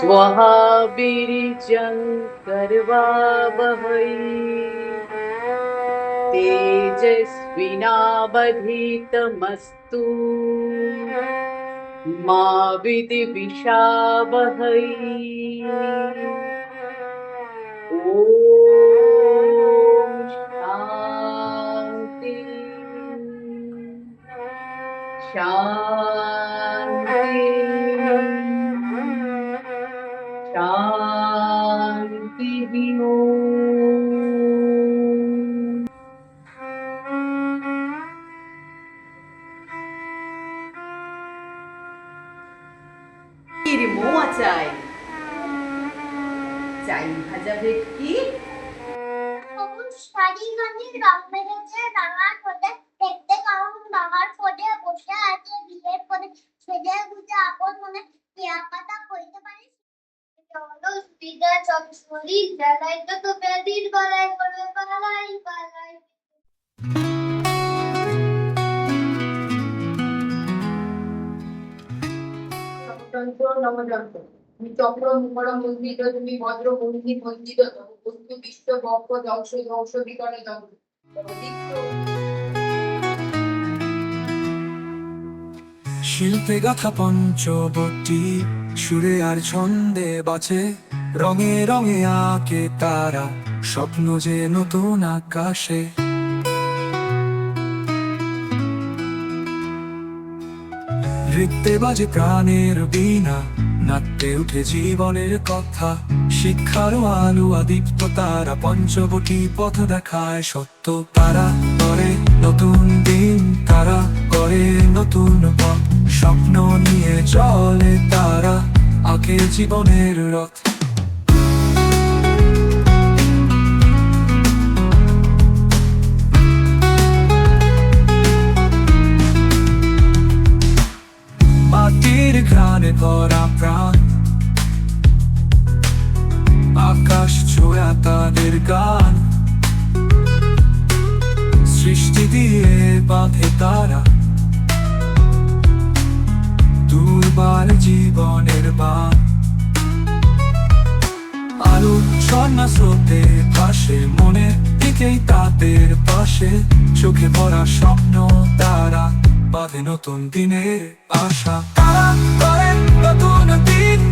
स्वहा बीर्यं कर्वावहै तेजस्विनावधीतमस्तु। मा विद्विषावहै ॐ शान्ति। शान्ति। शान्तिः ॐ কিরে মোয়া চাই চাই ভাজা ভেটকি সবুজ শাড়ি গানের রং মেরেছে রাঙার ফোটে দেখতে কেমন চলো স্পিকার জ্বালাই তো তো ব্যাধির গলায় করে পালাই পালাই। তন্ত্র নবযন্ত্র। তুমি চক্র মুখর মন্দির তুমি ভদ্র মন্দির মন্দির বস্তু বিশ্ব বক্ষ ধ্বংস ধ্বংস বিকরে শিল্পে গাথা পঞ্চবটি সুরে আর ছন্দে বাঁচে রঙে রঙে আঁকে তারা স্বপ্ন যে নতুন আকাশে। নৃত্যে বাজে প্রাণের বীণা নাট্যে উঠে জীবনের কথা। শিক্ষার আলু আদীপ্ত তারা পঞ্চবটি পথ দেখায় সত্য তারা করে নতুন দিন, তারা করে নতুন পথ। স্বপ্ন নিয়ে চলে তারা আগে জীবনের রথ। ঘ্রাণে ভরা প্রাণ আকাশ ছোঁয়া তাদের গান। সৃষ্টি দিয়ে বাঁধে তারা। দুর্বার জীবনের বান। আলু স্বর্ণা স্রোতে পাশে মনে দিকেই তাদের পাশে। চোখে ভরা স্বপ্ন তারা। বাঁধে নতুন দিনের আশা। তারা করেন নতুন দিন।